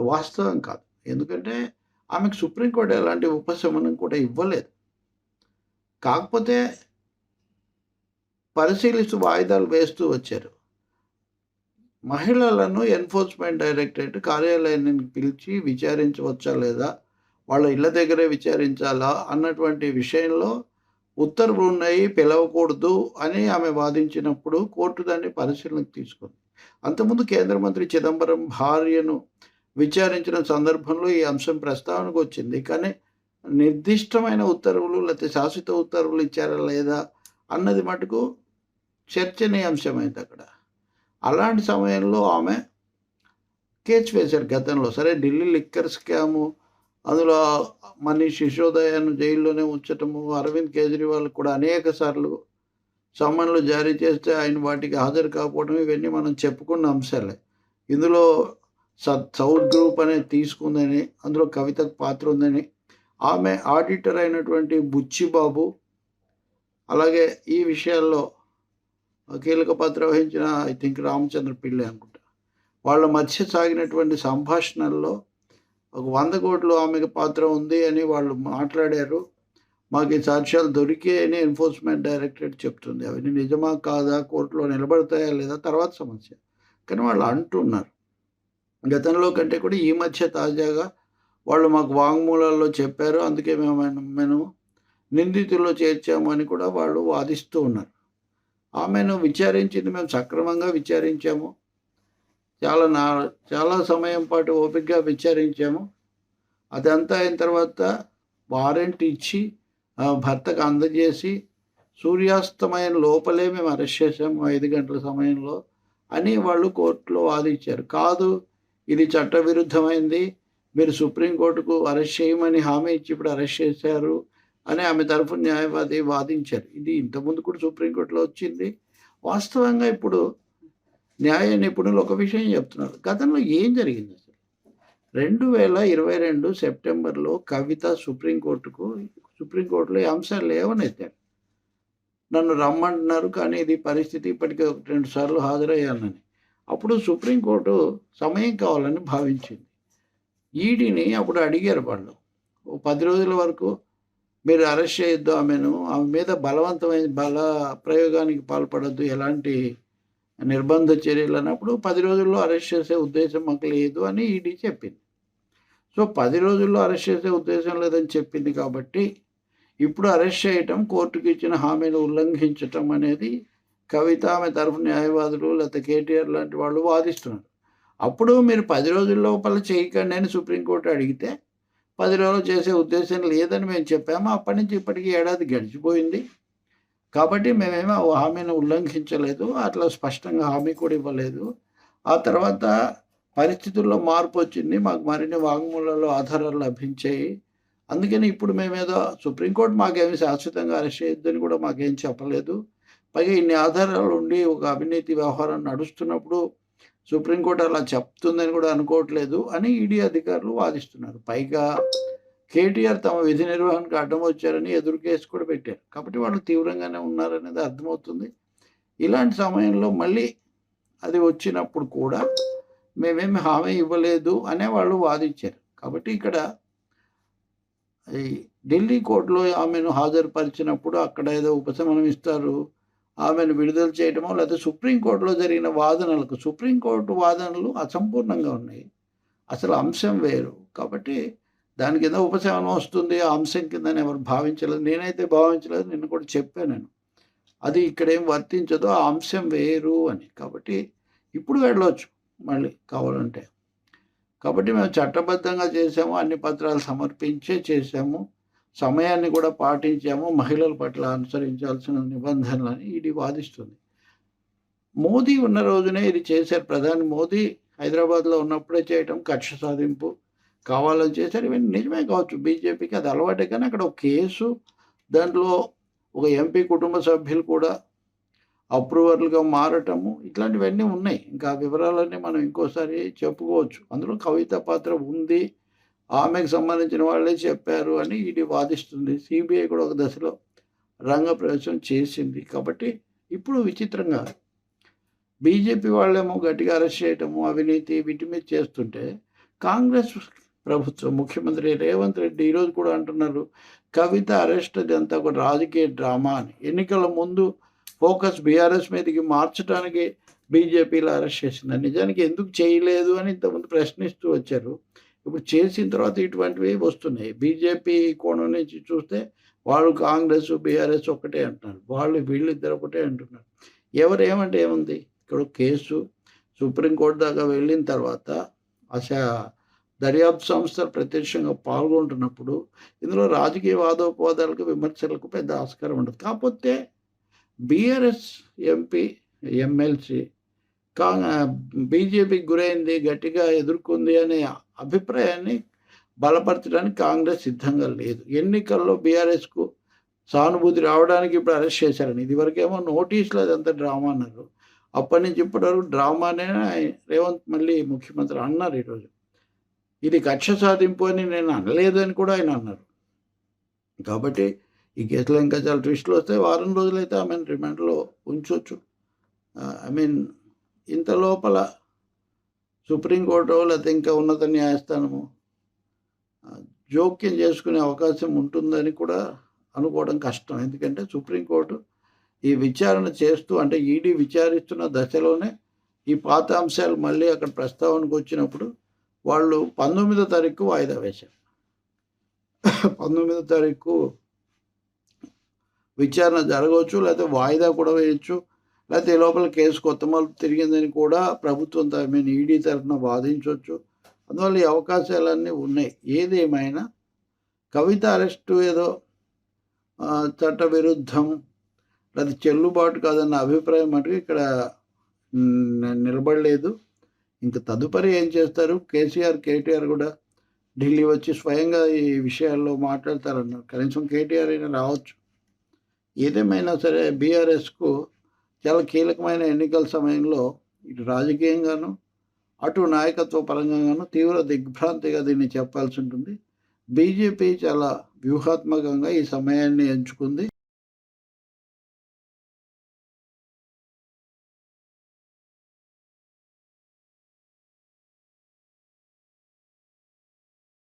వాస్తవం కాదు. ఎందుకంటే ఆమెకు సుప్రీంకోర్టు ఎలాంటి ఉపశమనం కూడా ఇవ్వలేదు. కాకపోతే పరిశీలిస్తూ వాయిదాలు వేస్తూ వచ్చారు. మహిళలను ఎన్ఫోర్స్మెంట్ డైరెక్టరేట్ కార్యాలయాన్ని పిలిచి విచారించవచ్చా లేదా వాళ్ళ ఇళ్ళ దగ్గరే విచారించాలా అన్నటువంటి విషయంలో ఉత్తర్వులు ఉన్నాయి పిలవకూడదు అని ఆమె వాదించినప్పుడు కోర్టు దాన్ని పరిశీలనకు తీసుకుంది. అంతకుముందు కేంద్ర మంత్రి చిదంబరం భార్యను విచారించిన సందర్భంలో ఈ అంశం ప్రస్తావనకు వచ్చింది. కానీ నిర్దిష్టమైన ఉత్తర్వులు లేకపోతే శాశ్వత ఉత్తర్వులు ఇచ్చారా లేదా అన్నది మటుకు చర్చనీయాంశమైంది అక్కడ. అలాంటి సమయంలో ఆమె కేచ్ వేశారు గతంలో. సరే ఢిల్లీ లిక్కర్ స్కాము అందులో మనీష్ శిశోదయాన్ని జైల్లోనే ఉంచటము అరవింద్ కేజ్రీవాల్ కూడా అనేక సార్లు సమన్లు జారీ చేస్తే ఆయన వాటికి హాజరు కాకపోవడం ఇవన్నీ మనం చెప్పుకున్న అంశాలే. ఇందులో సౌత్ గ్రూప్ అనేది తీసుకుందని అందులో కవితకు పాత్ర ఉందని. ఆమె ఆడిటర్ అయినటువంటి బుచ్చిబాబు అలాగే ఈ విషయాల్లో కీలక పాత్ర వహించిన ఐ థింక్ రామచంద్ర పిల్లి అనుకుంటా. వాళ్ళ మధ్య సాగినటువంటి సంభాషణల్లో ఒక వంద కోట్లు ఆమెకు పాత్ర ఉంది అని వాళ్ళు మాట్లాడారు. మాకు ఈ సాక్ష్యాలు దొరికాయని ఎన్ఫోర్స్మెంట్ డైరెక్టరేట్ చెప్తుంది. అవన్నీ నిజమా కాదా? కోర్టులో నిలబడతాయా లేదా? తర్వాత సమస్య. కానీ వాళ్ళు అంటున్నారు. గతంలో కంటే కూడా ఈ మధ్య తాజాగా వాళ్ళు మాకు వాంగ్మూలాల్లో చెప్పారు. అందుకే మేము మేము నిందితుల్లో చేర్చాము అని కూడా వాళ్ళు వాదిస్తూ ఉన్నారు. ఆమెను విచారించింది. మేము సక్రమంగా విచారించాము. చాలా నా చాలా సమయం పాటు ఓపికగా విచారించాము. అదంతా అయిన తర్వాత వారెంట్ ఇచ్చి భర్తకు అందజేసి సూర్యాస్తమయం లోపలే మేము అరెస్ట్ చేసాము ఐదు గంటల సమయంలో అని వాళ్ళు కోర్టులో వాదించారు. కాదు ఇది చట్టవిరుద్ధమైంది. మీరు సుప్రీంకోర్టుకు అరెస్ట్ చేయమని హామీ ఇచ్చి ఇప్పుడు అరెస్ట్ చేశారు అని ఆమె తరఫు న్యాయవాది వాదించారు. ఇది ఇంతకుముందు కూడా సుప్రీంకోర్టులో వచ్చింది. వాస్తవంగా ఇప్పుడు న్యాయ నిపుణులు ఒక విషయం చెప్తున్నారు. గతంలో ఏం జరిగింది అసలు? రెండు వేల ఇరవై రెండు సెప్టెంబర్లో కవిత సుప్రీంకోర్టుకు సుప్రీంకోర్టులో ఈ అంశాలు లేవనెత్తారు. నన్ను రమ్మంటున్నారు కానీ ఇది పరిస్థితి ఇప్పటికే రెండు సార్లు హాజరయ్యానని. అప్పుడు సుప్రీంకోర్టు సమయం కావాలని భావించింది. ఈడీని అప్పుడు అడిగారు వాళ్ళు. ఓ పది రోజుల వరకు మీరు అరెస్ట్ చేయొద్దు ఆమెను ఆమె మీద బలవంతమైన బల ప్రయోగానికి పాల్పడద్దు ఎలాంటి నిర్బంధ చర్యలు అన్నప్పుడు పది రోజుల్లో అరెస్ట్ చేసే ఉద్దేశం మాకు లేదు అని ఈడీ చెప్పింది. సో పది రోజుల్లో అరెస్ట్ చేసే ఉద్దేశం లేదని చెప్పింది కాబట్టి ఇప్పుడు అరెస్ట్ చేయటం కోర్టుకి ఇచ్చిన హామీని ఉల్లంఘించటం అనేది కవిత ఆమె తరఫు న్యాయవాదులు లేకపోతే కేటీఆర్ లాంటి వాళ్ళు వాదిస్తున్నారు. అప్పుడు మీరు పది రోజుల లోపల చేయకండి అని సుప్రీంకోర్టు అడిగితే పది రోజులు చేసే ఉద్దేశం లేదని మేము చెప్పాము. అప్పటి నుంచి ఇప్పటికీ ఏడాది గడిచిపోయింది. కాబట్టి మేమేమో హామీని ఉల్లంఘించలేదు. అట్లా స్పష్టంగా హామీ కూడా ఇవ్వలేదు. ఆ తర్వాత పరిస్థితుల్లో మార్పు వచ్చింది. మాకు మరిన్ని వాంగ్మూలలో ఆధారాలు లభించాయి. అందుకని ఇప్పుడు మేమేదో సుప్రీంకోర్టు మాకేమి శాశ్వతంగా అరెస్ట్ చేయొద్దని కూడా మాకేం చెప్పలేదు. పైగా ఇన్ని ఆధారాలు ఉండి ఒక అవినీతి వ్యవహారం నడుస్తున్నప్పుడు సుప్రీంకోర్టు అలా చెప్తుందని కూడా అనుకోవట్లేదు అని ఈడీ అధికారులు వాదిస్తున్నారు. పైగా కేటీఆర్ తమ విధి నిర్వహణకు అడ్డం వచ్చారని ఎదురు కేసు కూడా పెట్టారు. కాబట్టి వాళ్ళు తీవ్రంగానే ఉన్నారనేది అర్థమవుతుంది. ఇలాంటి సమయంలో మళ్ళీ అది వచ్చినప్పుడు కూడా మేమేమి హామీ ఇవ్వలేదు అనే వాళ్ళు వాదించారు. కాబట్టి ఇక్కడ ఈ ఢిల్లీ కోర్టులో ఆమెను హాజరుపరిచినప్పుడు అక్కడ ఏదో ఉపశమనం ఇస్తారు. ఆమెను విడుదల చేయడమో లేకపోతే సుప్రీంకోర్టులో జరిగిన వాదనలకు సుప్రీంకోర్టు వాదనలు అసంపూర్ణంగా ఉన్నాయి. అసలు అంశం వేరు. కాబట్టి దాని కింద ఉపశమనం వస్తుంది ఆ అంశం కింద ఎవరు భావించలేదు. నేనైతే భావించలేదు నిన్న కూడా చెప్పాను నేను. అది ఇక్కడేం వర్తించదో ఆ అంశం వేరు అని. కాబట్టి ఇప్పుడు వెళ్ళవచ్చు మళ్ళీ కావాలంటే. కాబట్టి మేము చట్టబద్ధంగా చేసాము అన్ని పత్రాలు సమర్పించే చేసాము సమయాన్ని కూడా పాటించాము మహిళల పట్ల అనుసరించాల్సిన నిబంధనలని ఇది వాదిస్తుంది. మోదీ ఉన్న రోజునే ఇది చేశారు. ప్రధాని మోదీ హైదరాబాద్లో ఉన్నప్పుడే చేయటం కక్ష సాధింపు కావాలని చేశారు. ఇవన్నీ నిజమే కావచ్చు. బీజేపీకి అది అలవాటే కానీ అక్కడ ఒక కేసు దాంట్లో ఒక ఎంపీ కుటుంబ సభ్యులు కూడా అప్రూవర్లుగా మారటము ఇట్లాంటివన్నీ ఉన్నాయి. ఇంకా వివరాలన్నీ మనం ఇంకోసారి చెప్పుకోవచ్చు. అందులో కవిత పాత్ర ఉంది. ఆమెకు సంబంధించిన వాళ్ళే చెప్పారు అని ఇది వాదిస్తుంది. సిబిఐ కూడా ఒక దశలో రంగ ప్రవేశం చేసింది. కాబట్టి ఇప్పుడు విచిత్రంగా బీజేపీ వాళ్ళేమో గట్టిగా అరెస్ట్ చేయటము అవినీతి వీటి మీద చేస్తుంటే కాంగ్రెస్ ప్రభుత్వం ముఖ్యమంత్రి రేవంత్ రెడ్డి ఈరోజు కూడా అంటున్నారు కవిత అరెస్ట్ అది అంతా ఒక రాజకీయ డ్రామా అని. ఎన్నికల ముందు ఫోకస్ బీఆర్ఎస్ మీదకి మార్చడానికి బీజేపీలో అరెస్ట్ చేసింది. నిజానికి ఎందుకు చేయలేదు అని ఇంతకుముందు ప్రశ్నిస్తూ వచ్చారు. ఇప్పుడు చేసిన తర్వాత ఇటువంటివి వస్తున్నాయి. బీజేపీ కోణం నుంచి చూస్తే వాళ్ళు కాంగ్రెస్ బీఆర్ఎస్ ఒకటే అంటున్నారు. వాళ్ళు వీళ్ళిద్దరు ఒకటే అంటున్నారు. ఎవరు ఏమంటే ఏముంది? ఇక్కడ కేసు సుప్రీంకోర్టు దాకా వెళ్ళిన తర్వాత అసలు దర్యాప్తు సంస్థలు ప్రత్యక్షంగా పాల్గొంటున్నప్పుడు ఇందులో రాజకీయ వాదోపవాదాలకు విమర్శలకు పెద్ద ఆస్కారం ఉండదు. కాకపోతే బీఆర్ఎస్ ఎంపీ ఎమ్మెల్సీ కా బీజేపీకి గురైంది గట్టిగా ఎదుర్కొంది అనే అభిప్రాయాన్ని బలపరచడానికి కాంగ్రెస్ సిద్ధంగా లేదు. ఎన్నికల్లో బీఆర్ఎస్కు సానుభూతి రావడానికి ఇప్పుడు అరెస్ట్ చేశారని. ఇదివరకేమో నోటీసులు అదంతా డ్రామా అన్నారు. అప్పటి నుంచి ఇప్పటి వరకు డ్రామానే రేవంత్ మళ్ళీ ముఖ్యమంత్రి అన్నారు ఈరోజు. ఇది కక్ష సాధింపు అని నేను అనలేదు అని కూడా ఆయన అన్నారు. కాబట్టి ఈ కేసులో ఇంకా చాలా ట్విస్టులు వస్తే వారం రోజులైతే ఆమెను రిమాండ్లో ఉంచవచ్చు ఐ మీన్ ఇంత లోపల సుప్రీంకోర్టు లేకపోతే ఇంకా ఉన్నత న్యాయస్థానము జోక్యం చేసుకునే అవకాశం ఉంటుందని కూడా అనుకోవడం కష్టం. ఎందుకంటే సుప్రీంకోర్టు ఈ విచారణ చేస్తూ అంటే ఈడీ విచారిస్తున్న దశలోనే ఈ పాత అంశాలు మళ్ళీ అక్కడ ప్రస్తావనకు వచ్చినప్పుడు వాళ్ళు పంతొమ్మిదో తారీఖు వాయిదా వేశారు. పంతొమ్మిదో తారీఖు విచారణ జరగవచ్చు లేకపోతే వాయిదా కూడా వేయచ్చు. లేకపోతే ఈ లోపల కేసు కొత్త మలుపు తిరిగిందని కూడా ప్రభుత్వం ఐ మీన్ ఈడీ తరఫున వాదించవచ్చు. అందువల్ల ఈ అవకాశాలన్నీ ఉన్నాయి. ఏదేమైనా కవిత అరెస్టు ఏదో చట్టవిరుద్ధం లేదా చెల్లుబాటు కాదన్న అభిప్రాయం మటుకు ఇక్కడ నిలబడలేదు. ఇంకా తదుపరి ఏం చేస్తారు? కేసీఆర్ కేటీఆర్ కూడా ఢిల్లీ వచ్చి స్వయంగా ఈ విషయాల్లో మాట్లాడతారన్నారు. కనీసం కేటీఆర్ అయినా రావచ్చు. ఏదేమైనా సరే బీఆర్ఎస్కు చాలా కీలకమైన ఎన్నికల సమయంలో ఇటు రాజకీయంగాను అటు నాయకత్వ పరంగాను తీవ్ర దిగ్భ్రాంతిగా దీన్ని చెప్పాల్సి ఉంటుంది. బీజేపీ చాలా వ్యూహాత్మకంగా ఈ సమయాన్ని ఎంచుకుంది.